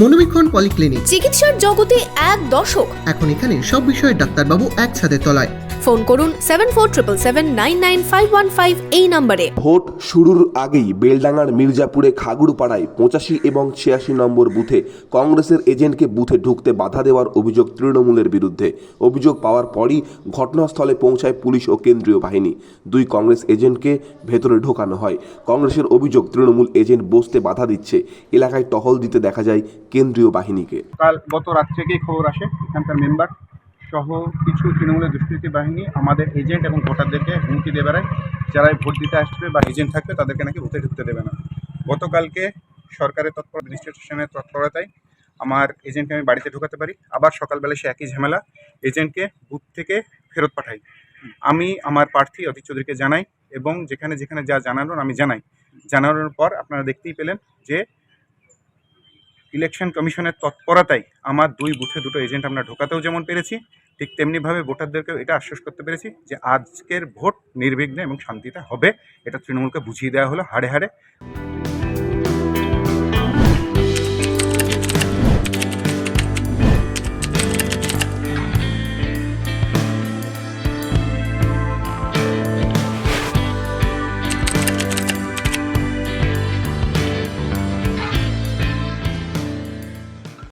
মনোবীক্ষণ polyclinic চিকিৎসার জগতে এক দশক। এখন এখানে সব বিষয়ে ডাক্তারবাবু একসাথে তলায়। ফোন করুন seven four triple seven nine nine five one five এই নম্বরে। ভোট শুরুর আগেই বেলডাঙ্গার মির্জাপুরে খাগুড়পাড়ায় পঁচাশি এবং ছিয়াশি নম্বর বুথে কংগ্রেসের এজেন্টকে বুথে ঢুকতে বাধা দেওয়ার অভিযোগ তৃণমূলের বিরুদ্ধে। অভিযোগ পাওয়ার পরই ঘটনাস্থলে পৌঁছায় পুলিশ ও কেন্দ্রীয় বাহিনী। দুই কংগ্রেস এজেন্টকে ভেতরে ঢোকানো হয়। কংগ্রেসের অভিযোগ তৃণমূল এজেন্ট বসতে বাধা দিচ্ছে। এলাকায় টহল দিতে দেখা যায় কেন্দ্রীয় বাহিনীকে। কাল গত রাত থেকেই খবর আসে এখানকার মেম্বার। সহ কিছু তৃণমূলের দুষ্কৃতি বাহিনী আমাদের এজেন্ট এবং ভোটারদেরকে হুমকি দিয়ে বেড়ায়। যারা ভোট দিতে আসবে বা এজেন্ট থাকবে, তাদেরকে নাকি বুথে ঢুকতে দেবে না। গতকালকে সরকারের তৎপর অ্যাডমিনিস্ট্রেশনের তৎপরতায় আমার এজেন্টকে আমি বাড়িতে ঢোকাতে পারি। আবার সকালবেলা সে একই ঝামেলা এজেন্টকে বুথ থেকে ফেরত পাঠাই। আমি আমার প্রার্থী অতীক চৌধুরীকে জানাই এবং যেখানে যেখানে যা জানানোর আমি জানাই। জানানোর পর আপনারা দেখতেই পেলেন যে ইলেকশন কমিশনের তৎপরতায় আমার দুই বুথে দুটো এজেন্ট আমরা ঢোকাতেও যেমন পেরেছি, ঠিক তেমনিভাবে ভোটারদেরকেও এটা আশ্বাস করতে পেরেছি যে আজকের ভোট নির্বিঘ্নে এবং শান্তিতে হবে, এটা তৃণমূলকে বুঝিয়ে দেওয়া হলো হাড়ে হাড়ে।